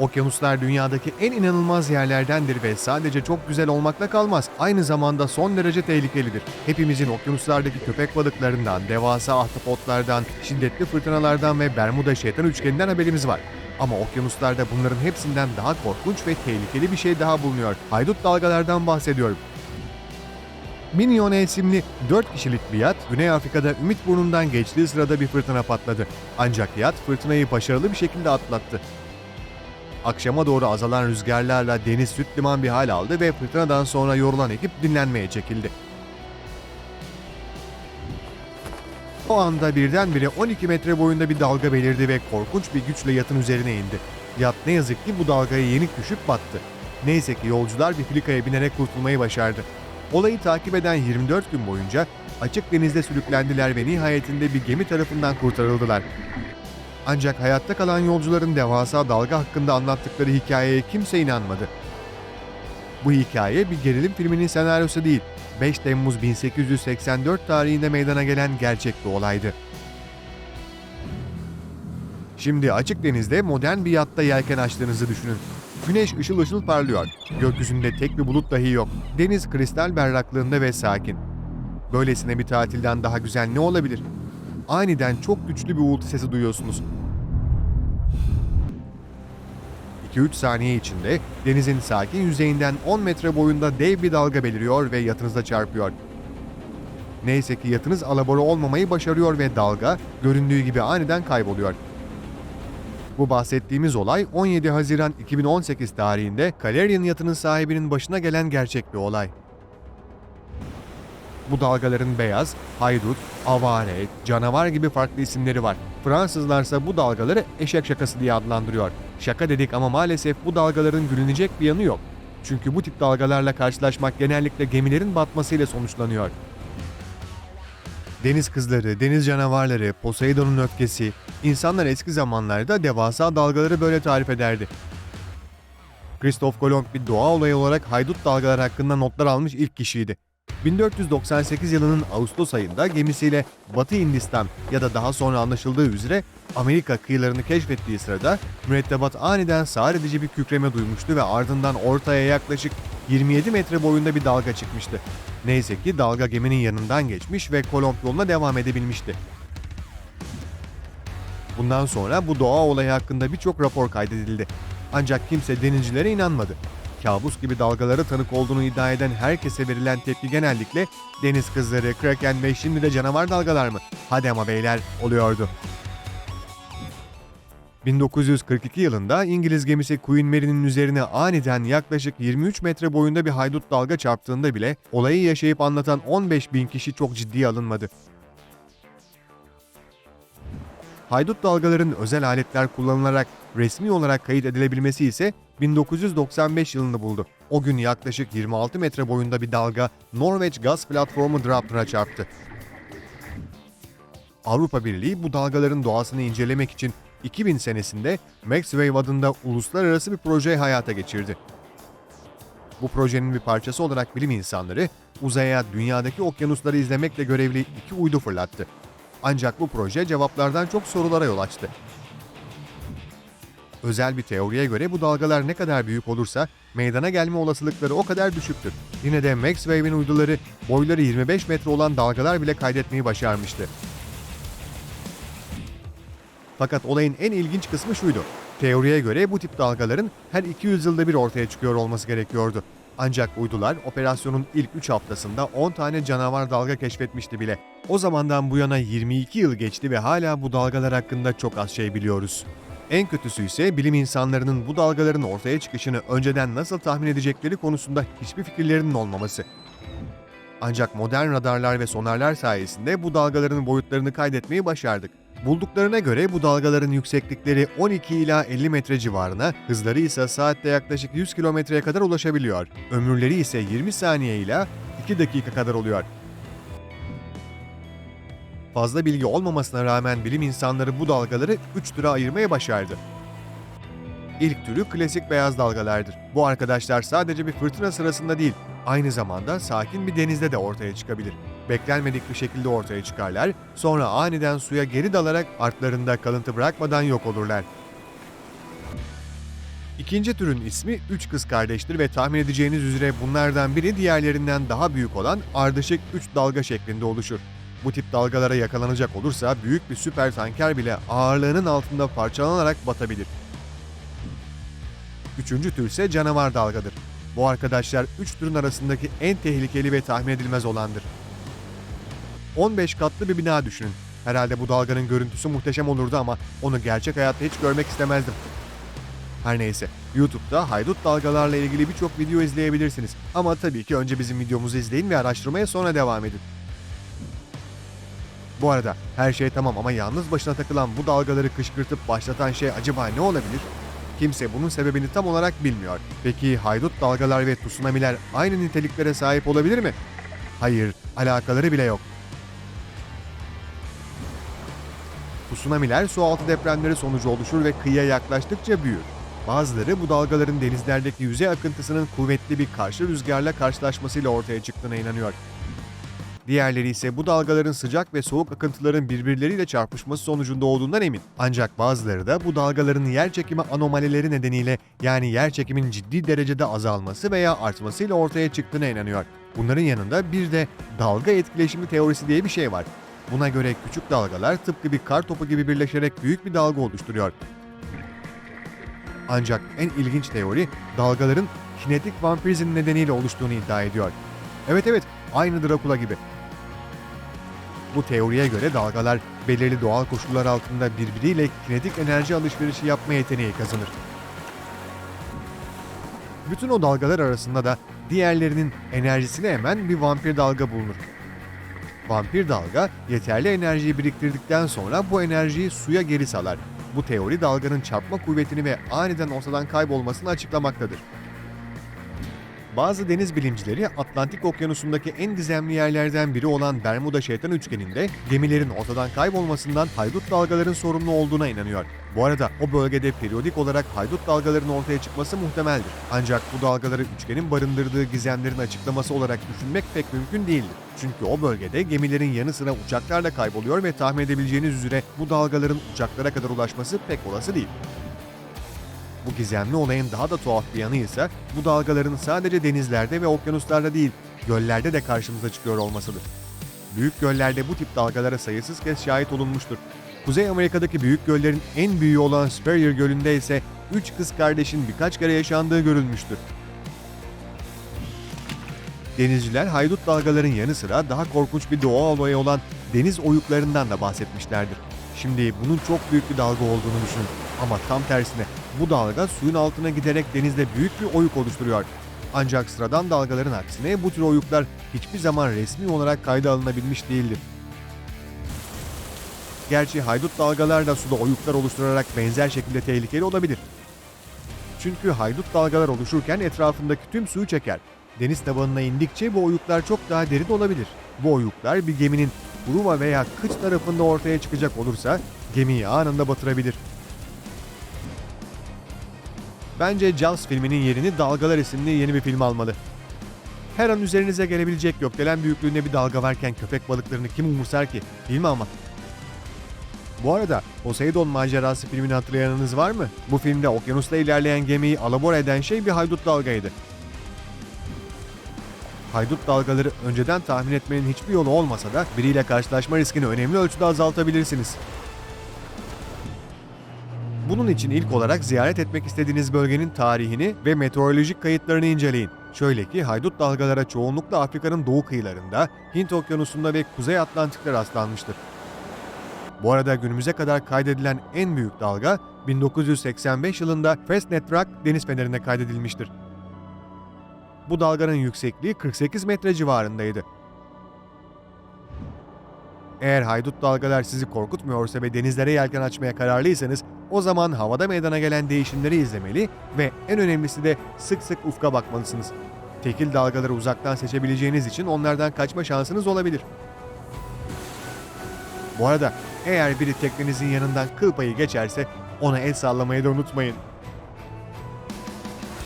Okyanuslar dünyadaki en inanılmaz yerlerdendir ve sadece çok güzel olmakla kalmaz. Aynı zamanda son derece tehlikelidir. Hepimizin okyanuslardaki köpek balıklarından, devasa ahtapotlardan, şiddetli fırtınalardan ve Bermuda şeytan üçgeninden haberimiz var. Ama okyanuslarda bunların hepsinden daha korkunç ve tehlikeli bir şey daha bulunuyor. Haydut dalgalardan bahsediyorum. Minion isimli 4 kişilik bir yat Güney Afrika'da Ümit Burnu'ndan geçtiği sırada bir fırtına patladı. Ancak yat fırtınayı başarılı bir şekilde atlattı. Akşama doğru azalan rüzgarlarla deniz süt liman bir hal aldı ve fırtınadan sonra yorulan ekip dinlenmeye çekildi. O anda birdenbire 12 metre boyunda bir dalga belirdi ve korkunç bir güçle yatın üzerine indi. Yat ne yazık ki bu dalgaya yenik düşüp battı. Neyse ki yolcular bir filikaya binerek kurtulmayı başardı. Olayı takip eden 24 gün boyunca açık denizde sürüklendiler ve nihayetinde bir gemi tarafından kurtarıldılar. Ancak hayatta kalan yolcuların devasa dalga hakkında anlattıkları hikayeye kimse inanmadı. Bu hikaye bir gerilim filminin senaryosu değil, 5 Temmuz 1884 tarihinde meydana gelen gerçek bir olaydı. Şimdi açık denizde modern bir yatta yelken açtığınızı düşünün. Güneş ışıl ışıl parlıyor. Gökyüzünde tek bir bulut dahi yok. Deniz kristal berraklığında ve sakin. Böylesine bir tatilden daha güzel ne olabilir? Aniden çok güçlü bir uğultu sesi duyuyorsunuz. 2-3 saniye içinde denizin sakin yüzeyinden 10 metre boyunda dev bir dalga beliriyor ve yatınıza çarpıyor. Neyse ki yatınız alabora olmamayı başarıyor ve dalga göründüğü gibi aniden kayboluyor. Bu bahsettiğimiz olay 17 Haziran 2018 tarihinde Calerian yatının sahibinin başına gelen gerçek bir olay. Bu dalgaların beyaz, haydut, avare, canavar gibi farklı isimleri var. Fransızlarsa bu dalgaları eşek şakası diye adlandırıyor. Şaka dedik ama maalesef bu dalgaların gülünecek bir yanı yok. Çünkü bu tip dalgalarla karşılaşmak genellikle gemilerin batmasıyla sonuçlanıyor. Deniz kızları, deniz canavarları, Poseidon'un öfkesi, insanlar eski zamanlarda devasa dalgaları böyle tarif ederdi. Christoph Kolomb bir doğa olayı olarak haydut dalgalar hakkında notlar almış ilk kişiydi. 1498 yılının Ağustos ayında gemisiyle Batı Hindistan ya da daha sonra anlaşıldığı üzere Amerika kıyılarını keşfettiği sırada mürettebat aniden sağır edici bir kükreme duymuştu ve ardından ortaya yaklaşık 27 metre boyunda bir dalga çıkmıştı. Neyse ki dalga geminin yanından geçmiş ve Kolomb yoluna devam edebilmişti. Bundan sonra bu doğa olayı hakkında birçok rapor kaydedildi. Ancak kimse denizcilere inanmadı. Kabus gibi dalgalara tanık olduğunu iddia eden herkese verilen tepki genellikle deniz kızları, kraken ve şimdi de canavar dalgalar mı? Hadi ama beyler oluyordu. 1942 yılında İngiliz gemisi Queen Mary'nin üzerine aniden yaklaşık 23 metre boyunda bir haydut dalga çarptığında bile olayı yaşayıp anlatan 15 bin kişi çok ciddiye alınmadı. Haydut dalgaların özel aletler kullanılarak resmi olarak kayıt edilebilmesi ise 1995 yılını buldu. O gün yaklaşık 26 metre boyunda bir dalga Norveç gaz platformu Drapner'a çarptı. Avrupa Birliği bu dalgaların doğasını incelemek için 2000 senesinde MaxWave adında uluslararası bir projeyi hayata geçirdi. Bu projenin bir parçası olarak bilim insanları uzaya dünyadaki okyanusları izlemekle görevli iki uydu fırlattı. Ancak bu proje cevaplardan çok sorulara yol açtı. Özel bir teoriye göre bu dalgalar ne kadar büyük olursa meydana gelme olasılıkları o kadar düşüktür. Yine de Maxwave'in uyduları boyları 25 metre olan dalgalar bile kaydetmeyi başarmıştı. Fakat olayın en ilginç kısmı şuydu. Teoriye göre bu tip dalgaların her 200 yılda bir ortaya çıkıyor olması gerekiyordu. Ancak uydular operasyonun ilk 3 haftasında 10 tane canavar dalga keşfetmişti bile. O zamandan bu yana 22 yıl geçti ve hala bu dalgalar hakkında çok az şey biliyoruz. En kötüsü ise bilim insanlarının bu dalgaların ortaya çıkışını önceden nasıl tahmin edecekleri konusunda hiçbir fikirlerinin olmaması. Ancak modern radarlar ve sonarlar sayesinde bu dalgaların boyutlarını kaydetmeyi başardık. Bulduklarına göre bu dalgaların yükseklikleri 12 ila 50 metre civarına, hızları ise saatte yaklaşık 100 kilometreye kadar ulaşabiliyor. Ömürleri ise 20 saniye ila 2 dakika kadar oluyor. Fazla bilgi olmamasına rağmen bilim insanları bu dalgaları 3 türe ayırmaya başardı. İlk türü klasik beyaz dalgalardır. Bu arkadaşlar sadece bir fırtına sırasında değil, aynı zamanda sakin bir denizde de ortaya çıkabilir. Beklenmedik bir şekilde ortaya çıkarlar, sonra aniden suya geri dalarak artlarında kalıntı bırakmadan yok olurlar. İkinci türün ismi üç kız kardeştir ve tahmin edeceğiniz üzere bunlardan biri diğerlerinden daha büyük olan ardışık üç dalga şeklinde oluşur. Bu tip dalgalara yakalanacak olursa büyük bir süper tanker bile ağırlığının altında parçalanarak batabilir. Üçüncü tür ise canavar dalgadır. Bu arkadaşlar üç türün arasındaki en tehlikeli ve tahmin edilmez olandır. 15 katlı bir bina düşünün. Herhalde bu dalganın görüntüsü muhteşem olurdu ama onu gerçek hayatta hiç görmek istemezdim. Her neyse, YouTube'da haydut dalgalarla ilgili birçok video izleyebilirsiniz. Ama tabii ki önce bizim videomuzu izleyin ve araştırmaya sonra devam edin. Bu arada her şey tamam ama yalnız başına takılan bu dalgaları kışkırtıp başlatan şey acaba ne olabilir? Kimse bunun sebebini tam olarak bilmiyor. Peki haydut dalgalar ve tsunamiler aynı niteliklere sahip olabilir mi? Hayır, alakaları bile yok. Tsunamiler sualtı depremleri sonucu oluşur ve kıyıya yaklaştıkça büyür. Bazıları bu dalgaların denizlerdeki yüzey akıntısının kuvvetli bir karşı rüzgarla karşılaşmasıyla ortaya çıktığına inanıyor. Diğerleri ise bu dalgaların sıcak ve soğuk akıntıların birbirleriyle çarpışması sonucunda olduğundan emin. Ancak bazıları da bu dalgaların yer çekimi anomalileri nedeniyle yani yer çekimin ciddi derecede azalması veya artmasıyla ortaya çıktığına inanıyor. Bunların yanında bir de dalga etkileşimi teorisi diye bir şey var. Buna göre küçük dalgalar tıpkı bir kar topu gibi birleşerek büyük bir dalga oluşturuyor. Ancak en ilginç teori dalgaların kinetik vampirizm nedeniyle oluştuğunu iddia ediyor. Evet evet, aynı Dracula gibi. Bu teoriye göre dalgalar belirli doğal koşullar altında birbiriyle kinetik enerji alışverişi yapma yeteneği kazanır. Bütün o dalgalar arasında da diğerlerinin enerjisini emen bir vampir dalga bulunur. Vampir dalga yeterli enerjiyi biriktirdikten sonra bu enerjiyi suya geri salar. Bu teori dalganın çarpma kuvvetini ve aniden ortadan kaybolmasını açıklamaktadır. Bazı deniz bilimcileri Atlantik Okyanusu'ndaki en gizemli yerlerden biri olan Bermuda Şeytan Üçgeni'nde gemilerin ortadan kaybolmasından haydut dalgaların sorumlu olduğuna inanıyor. Bu arada o bölgede periyodik olarak haydut dalgaların ortaya çıkması muhtemeldir. Ancak bu dalgaları üçgenin barındırdığı gizemlerin açıklaması olarak düşünmek pek mümkün değildir. Çünkü o bölgede gemilerin yanı sıra uçaklar da kayboluyor ve tahmin edebileceğiniz üzere bu dalgaların uçaklara kadar ulaşması pek olası değil. Bu gizemli olayın daha da tuhaf bir yanı ise bu dalgaların sadece denizlerde ve okyanuslarda değil, göllerde de karşımıza çıkıyor olmasıdır. Büyük göllerde bu tip dalgalara sayısız kez şahit olunmuştur. Kuzey Amerika'daki büyük göllerin en büyüğü olan Superior Gölü'nde ise üç kız kardeşin birkaç kere yaşandığı görülmüştür. Denizciler haydut dalgaların yanı sıra daha korkunç bir doğa olayı olan deniz oyuklarından da bahsetmişlerdir. Şimdi bunun çok büyük bir dalga olduğunu düşünün. Ama tam tersine bu dalga suyun altına giderek denizde büyük bir oyuk oluşturuyor. Ancak sıradan dalgaların aksine bu tür oyuklar hiçbir zaman resmi olarak kayda alınabilmiş değildir. Gerçi haydut dalgalar da suda oyuklar oluşturarak benzer şekilde tehlikeli olabilir. Çünkü haydut dalgalar oluşurken etrafındaki tüm suyu çeker. Deniz tabanına indikçe bu oyuklar çok daha derin olabilir. Bu oyuklar bir geminin Truva veya kıç tarafında ortaya çıkacak olursa gemiyi anında batırabilir. Bence Jaws filminin yerini Dalgalar isimli yeni bir film almalı. Her an üzerinize gelebilecek gökdelen büyüklüğünde bir dalga varken köpek balıklarını kim umursar ki? Değil mi ama? Bu arada Poseidon macerası filmini hatırlayanınız var mı? Bu filmde okyanusta ilerleyen gemiyi alabor eden şey bir haydut dalgaydı. Haydut dalgaları önceden tahmin etmenin hiçbir yolu olmasa da biriyle karşılaşma riskini önemli ölçüde azaltabilirsiniz. Bunun için ilk olarak ziyaret etmek istediğiniz bölgenin tarihini ve meteorolojik kayıtlarını inceleyin. Şöyle ki haydut dalgalara çoğunlukla Afrika'nın doğu kıyılarında, Hint Okyanusu'nda ve Kuzey Atlantik'te rastlanmıştır. Bu arada günümüze kadar kaydedilen en büyük dalga 1985 yılında Fastnet Rock deniz fenerinde kaydedilmiştir. Bu dalganın yüksekliği 48 metre civarındaydı. Eğer haydut dalgalar sizi korkutmuyorsa ve denizlere yelken açmaya kararlıysanız o zaman havada meydana gelen değişimleri izlemeli ve en önemlisi de sık sık ufka bakmalısınız. Tekil dalgaları uzaktan seçebileceğiniz için onlardan kaçma şansınız olabilir. Bu arada eğer biri teknenizin yanından kıl payı geçerse ona el sallamayı da unutmayın.